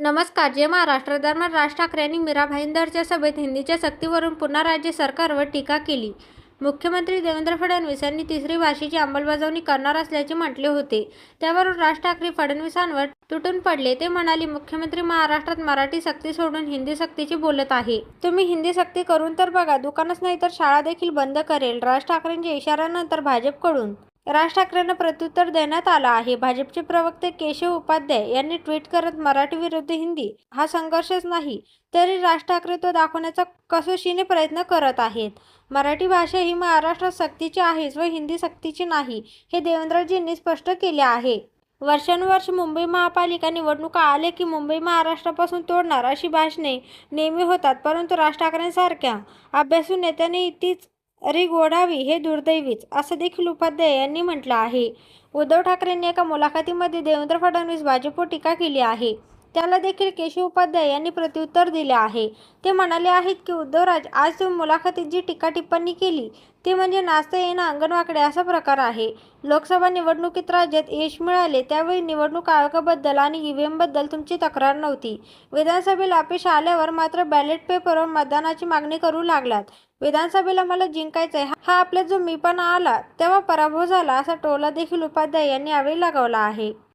नमस्कार जे महाराष्ट्र. दरम्यान राज ठाकरे यांनी मीरा भाईंदरच्या सभेत हिंदीच्या सक्तीवरून पुन्हा राज्य सरकारवर टीका केली. मुख्यमंत्री देवेंद्र फडणवीस यांनी तिसरी भाषेची अंमलबजावणी करणार असल्याचे म्हटले होते. त्यावरून राज ठाकरे फडणवीसांवर तुटून पडले. ते म्हणाले मुख्यमंत्री महाराष्ट्रात मराठी सक्ती सोडून हिंदी सक्तीची बोलत आहे. तुम्ही हिंदी सक्ती करून तर बघा दुकानच नाही तर शाळा देखील बंद करेल राज ठाकरेंच्या इशाऱ्यानंतर भाजपकडून राज ठाकरेंना प्रत्युत्तर देण्यात आलं आहे. भाजपचे प्रवक्ते केशव उपाध्याय यांनी ट्विट करत मराठी विरुद्ध हिंदी हा संघर्षच नाही तरी राज ठाकरे तो दाखवण्याचा कसोशीने प्रयत्न करत आहेत. मराठी भाषा ही महाराष्ट्रात सक्तीची आहेच व हिंदी सक्तीची नाही हे देवेंद्रजींनी स्पष्ट केले आहे. वर्षानुवर्ष मुंबई महापालिका निवडणुका आले की मुंबई महाराष्ट्रापासून तोडणार अशी भाषणे नेहमी होतात परंतु राज ठाकरेंसारख्या अभ्यासू नेत्याने तीच रिगोडावी हे दुर्दैवीच असं देखील उपाध्याय यांनी म्हटलं आहे. उद्धव ठाकरेंनी एका मुलाखतीमध्ये देवेंद्र फडणवीस भाजपवर टीका केली आहे? त्याला देखील केशव उपाध्याय यांनी प्रत्युत्तर दिले आहे. ते म्हणाले आहेत की उद्धवराज आज तुम्ही मुलाखतीत जी टीका टिप्पणी केली ती म्हणजे नाचता येणं अंगणवाकडे असा प्रकार आहे. लोकसभा निवडणुकीत राज्यात यश मिळाले त्यावेळी निवडणूक आयोगाबद्दल आणि ईव्हीएमबद्दल तुमची तक्रार नव्हती. विधानसभेला अपेश आल्यावर मात्र बॅलेट पेपरवर मतदानाची मागणी करू लागलात. विधानसभेला मला जिंकायचंय हा आपला जो मीपणा आला तेव्हा पराभव झाला असा टोला देखील उपाध्याय यांनी यावेळी लगावला आहे.